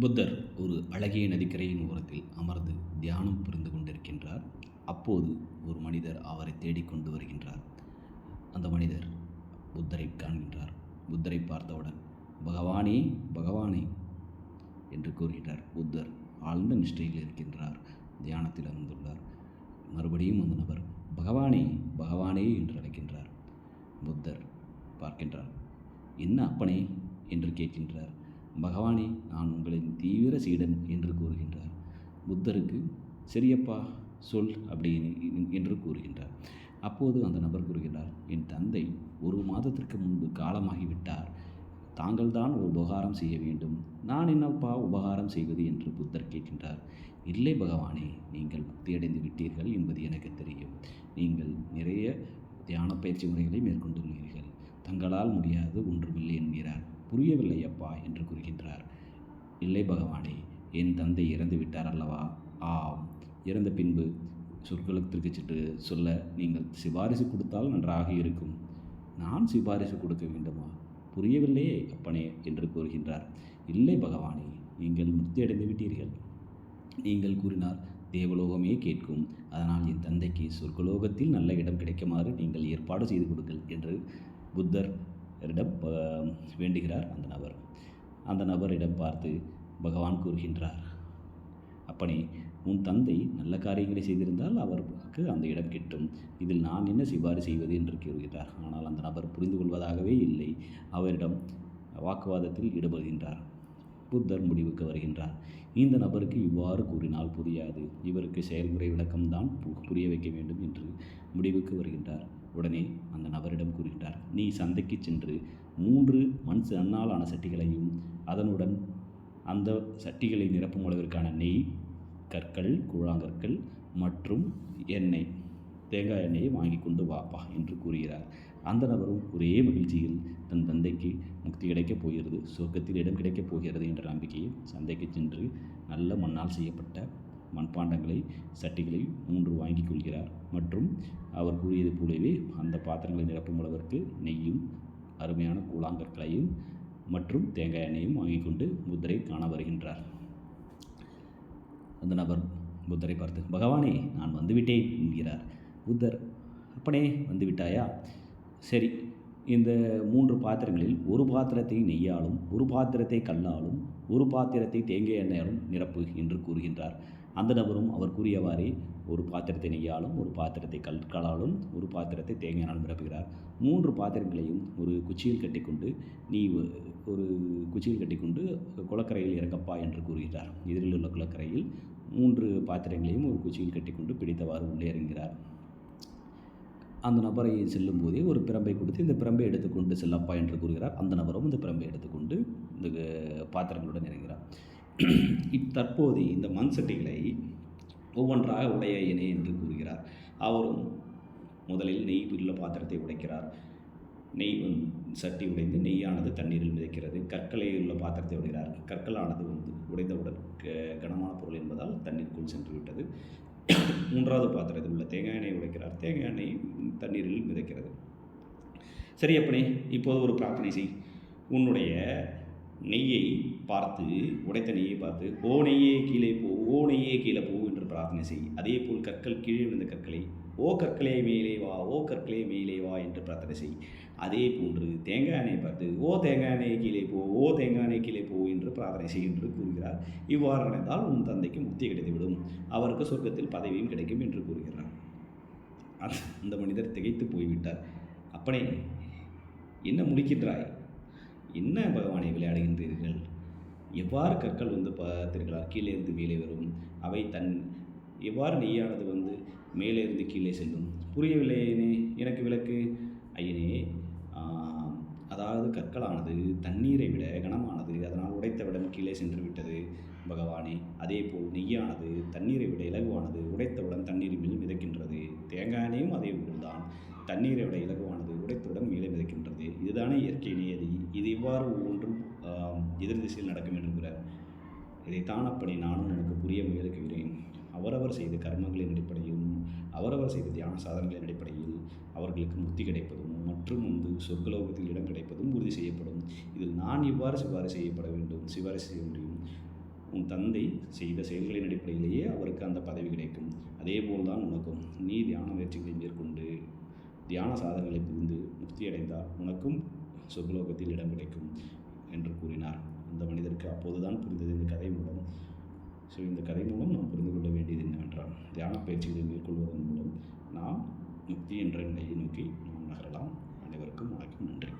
புத்தர் ஒரு அழகிய நதிக்கரையின் ஓரத்தில் அமர்ந்து தியானம் புரிந்து கொண்டிருக்கின்றார். அப்போது ஒரு மனிதர் அவரை தேடிக்கொண்டு வருகின்றார். அந்த மனிதர் புத்தரை காண்கின்றார். புத்தரை பார்த்தவுடன் பகவானே பகவானே என்று கூறுகின்றார். புத்தர் ஆழ்ந்த நிஷ்டையில் இருக்கின்றார். தியானத்தில் அமர்ந்துள்ளார். மறுபடியும் அந்த நபர் பகவானே பகவானே என்று அழைக்கின்றார். புத்தர் பார்க்கின்றார். என்ன அப்பனே? என்று கேட்கின்றார். பகவானே நான் உங்களின் தீவிர சீடன் என்று கூறுகின்றார். புத்தருக்கு சரியப்பா சொல் அப்படி என்று கூறுகின்றார். அப்போது அந்த நபர் கூறுகிறார் என் தந்தை ஒரு மாதத்திற்கு முன்பு காலமாகிவிட்டார். தாங்கள்தான் ஒரு உபகாரம் செய்ய வேண்டும். நான் என்னப்பா உபகாரம் செய்வது? என்று புத்தர் கேட்கின்றார். இல்லை பகவானே நீங்கள் முக்தியடைந்து விட்டீர்கள் என்பது எனக்கு தெரியும். நீங்கள் நிறைய தியான பயிற்சி முறைகளை மேற்கொண்டுள்ளீர்கள். தங்களால் முடியாது ஒன்றுமில்லை என்கிறார். புரியவில்லை அப்பா என்று கூறுகின்றார். இல்லை பகவானே என் தந்தை இறந்து விட்டார் அல்லவா ஆம். இறந்த பின்பு சொற்களத்திற்கு சென்று சொல்ல நீங்கள் சிபாரிசு கொடுத்தால் நன்றாக இருக்கும். நான் சிபாரிசு கொடுக்க வேண்டுமா? புரியவில்லையே அப்பனே என்று கூறுகின்றார். இல்லை பகவானே நீங்கள் முக்தியடைந்து விட்டீர்கள். நீங்கள் கூறினார் தேவலோகமே கேட்கும். அதனால் என் தந்தைக்கு சொர்க்கலோகத்தில் நல்ல இடம் கிடைக்குமாறு நீங்கள் ஏற்பாடு செய்து கொடுங்கள் என்று புத்தர் இடம் வேண்டுகிறார் அந்த நபர். அந்த நபரிடம் பார்த்து பகவான் கூறுகின்றார் அப்பனே உன் தந்தை நல்ல காரியங்களை செய்திருந்தால் அவருக்கு அந்த இடம் கிட்டும். இதில் நான் என்ன சிபாரிசு செய்வது? என்று கூறுகிறார். ஆனால் அந்த நபர் புரிந்து கொள்வதாகவே இல்லை. அவரிடம் வாக்குவாதத்தில் ஈடுபடுகின்றார். புத்தர் முடிவுக்கு வருகின்றார். இந்த நபருக்கு இவ்வாறு கூறினால் புரியாது. இவருக்கு செயல்முறை விளக்கம்தான் புரிய வைக்க வேண்டும் என்று முடிவுக்கு வருகின்றார். உடனே அந்த நபரிடம் கூறுகின்றார் நீ சந்தைக்கு சென்று மூன்று மண் சன்னாலான சட்டிகளையும் அதனுடன் அந்த சட்டிகளை நிரப்பும் அளவிற்கான நெய் கற்கள் கூழாங்கற்கள் மற்றும் எண்ணெய் தேங்காய் எண்ணெயை வாங்கி கொண்டு வாப்பா என்று கூறுகிறார். அந்த நபரும் ஒரே மகிழ்ச்சியில் தன் தந்தைக்கு முக்தி கிடைக்கப் போகிறது சொர்க்கத்தில் இடம் கிடைக்கப் போகிறது என்ற நம்பிக்கையை சந்தைக்கு சென்று நல்ல மண்ணால் செய்யப்பட்ட மண்பாண்டங்களை சட்டிகளை மூன்று வாங்கி கொள்கிறார். மற்றும் அவர் கூறியது போலவே அந்த பாத்திரங்களை நிரப்பும் அளவிற்கு நெய்யும் அருமையான கூழாங்கற்களையும் மற்றும் தேங்காய் எண்ணெயும் வாங்கி கொண்டு புத்தரை காண வருகின்றார். அந்த நபர் புத்தரை பார்த்து பகவானே நான் வந்துவிட்டேன் என்கிறார். புத்தர் அப்பனே வந்து விட்டாயா சரி இந்த மூன்று பாத்திரங்களில் ஒரு பாத்திரத்தை நெய்யாலும் ஒரு பாத்திரத்தை கல்லாலும் ஒரு பாத்திரத்தை தேங்காய் எண்ணெயாலும் நிரப்பு என்று கூறுகின்றார். அந்த நபரும் அவர் கூறியவாறே ஒரு பாத்திரத்தை நெய்யாலும் ஒரு பாத்திரத்தை கற்களாலும் ஒரு பாத்திரத்தை தேங்காயாலும் நிரப்புகிறார். மூன்று பாத்திரங்களையும் ஒரு குச்சியில் கட்டிக்கொண்டு நீ ஒரு குச்சியில் கட்டிக்கொண்டு குளக்கரையில் இறங்கப்பா என்று கூறுகிறார் எதிரில் உள்ள குளக்கரையில் மூன்று பாத்திரங்களையும் ஒரு குச்சியில் கட்டிக்கொண்டு பிடித்தவாறு உள்ளே இறங்குகிறார். அந்த நபரை செல்லும் போதே ஒரு பிரம்பை கொடுத்து இந்த பிரம்பை எடுத்துக்கொண்டு செல்லப்பா என்று கூறுகிறார். அந்த நபரும் இந்த பிரம்பை எடுத்துக்கொண்டு இந்த பாத்திரங்களுடன் இறங்குகிறார். தற்போது இந்த மண் சட்டிகளை ஒவ்வொன்றாக உடைய இணை என்று கூறுகிறார். அவரும் முதலில் நெய் உள்ள பாத்திரத்தை உடைக்கிறார். நெய் சட்டி உடைந்து நெய்யானது தண்ணீரில் மிதக்கிறது. கற்களை உள்ள பாத்திரத்தை உடைகிறார் கற்களானது வந்து உடைந்தவுடன் கனமான பொருள் என்பதால் தண்ணீருக்குள் சென்று விட்டது மூன்றாவது பாத்திரத்தில் உள்ள தேங்காய் எண்ணெய் உடைக்கிறார். தேங்காய் எண்ணெய் தண்ணீரில் மிதக்கிறது. சரி அப்பனே இப்போது ஒரு பிரார்த்தனை செய். உன்னுடைய நெய்யை பார்த்து உடைத்த நெய்யை பார்த்து ஓ நெய்யே கீழே போ ஓ நெய்யே கீழே போ என்று பிரார்த்தனை செய். அதே போல் கற்கள் கீழே விழுந்த கற்களை ஓ கற்களே மேலே வா ஓ கற்களே மேலே வா என்று பிரார்த்தனை செய். அதே போன்று தேங்காய் எண்ணெய் பார்த்து ஓ தேங்காய் எண்ணெய் கீழே போ ஓ தேங்காய் எண்ணெய் கீழே போ என்று பிரார்த்தனை செய் என்று கூறுகிறார். இவ்வாறு நடந்தால் உன் தந்தைக்கு முக்தி கிடைத்துவிடும். அவருக்கு சொர்க்கத்தில் பதவியும் கிடைக்கும் என்று கூறுகிறார். அந்த மனிதர் திகைத்து போய்விட்டார். அப்பனே என்ன முடிக்கின்றாய்? என்ன பகவானை விளையாடுகின்றீர்கள்? எவ்வாறு கற்கள் வந்து பார்த்தீர்களா கீழே இருந்து மேலே வரும். அவை தன் எவ்வாறு நெய்யானது வந்து மேலே இருந்து கீழே செல்லும்? புரியவில்லையேனே எனக்கு விளக்கு. ஐயனே அதாவது கற்களானது தண்ணீரை விட கனமானது அதனால் உடைத்தவிடம் கீழே சென்று விட்டது பகவானே அதே போல் நெய்யானது தண்ணீரை விட இலகுவானது உடைத்தவுடன் தண்ணீர் மேல் மிதக்கின்றது. தேங்காய் எண்ணெயும் அதே போல்தான் தண்ணீரை விட இலகுவானது உடைத்தவுடன் மேலே மிதக்கின்றது. இதுதானே இயற்கை நியதி இது இவ்வாறு ஒவ்வொன்றும் எதிர் திசையில் நடக்கும் என்கிறார் இதைத்தான் அப்படி நானும் எனக்கு புரிய முயலுகிறேன் அவரவர் செய்த கர்மங்களின் அடிப்படையிலும் அவரவர் செய்த தியான சாதனங்களின் அடிப்படையில் அவர்களுக்கு முக்தி கிடைப்பதும் மற்றும் வந்து சொர்க்கலோகத்தில் இடம் கிடைப்பதும் உறுதி செய்யப்படும். இதில் நான் இவ்வாறு சிபாரிசு செய்யப்பட வேண்டும் சிபாரிசு செய்ய முடியும். உன் தந்தை செய்த செயல்களின் அடிப்படையிலேயே அவருக்கு அந்த பதவி கிடைக்கும். அதேபோல் தான் உனக்கும். நீ தியான முயற்சிகளை மேற்கொண்டு தியான சாதனைகளை புரிந்து முக்தி அடைந்தால் உனக்கும் சொர்க்கலோகத்தில் இடம் கிடைக்கும் என்று கூறினார். அந்த மனிதருக்கு அப்போதுதான் புரிந்தது இந்த கதை மூலம். ஸோ இந்த கதை மூலம் நாம் புரிந்து கொள்ள வேண்டியது என்னவென்றால் தியான பயிற்சிகளை மேற்கொள்வதன் மூலம் நாம் முக்தி என்ற நிலையை நோக்கி நாம் நகரலாம். அனைவருக்கும் வணக்கம் நன்றி.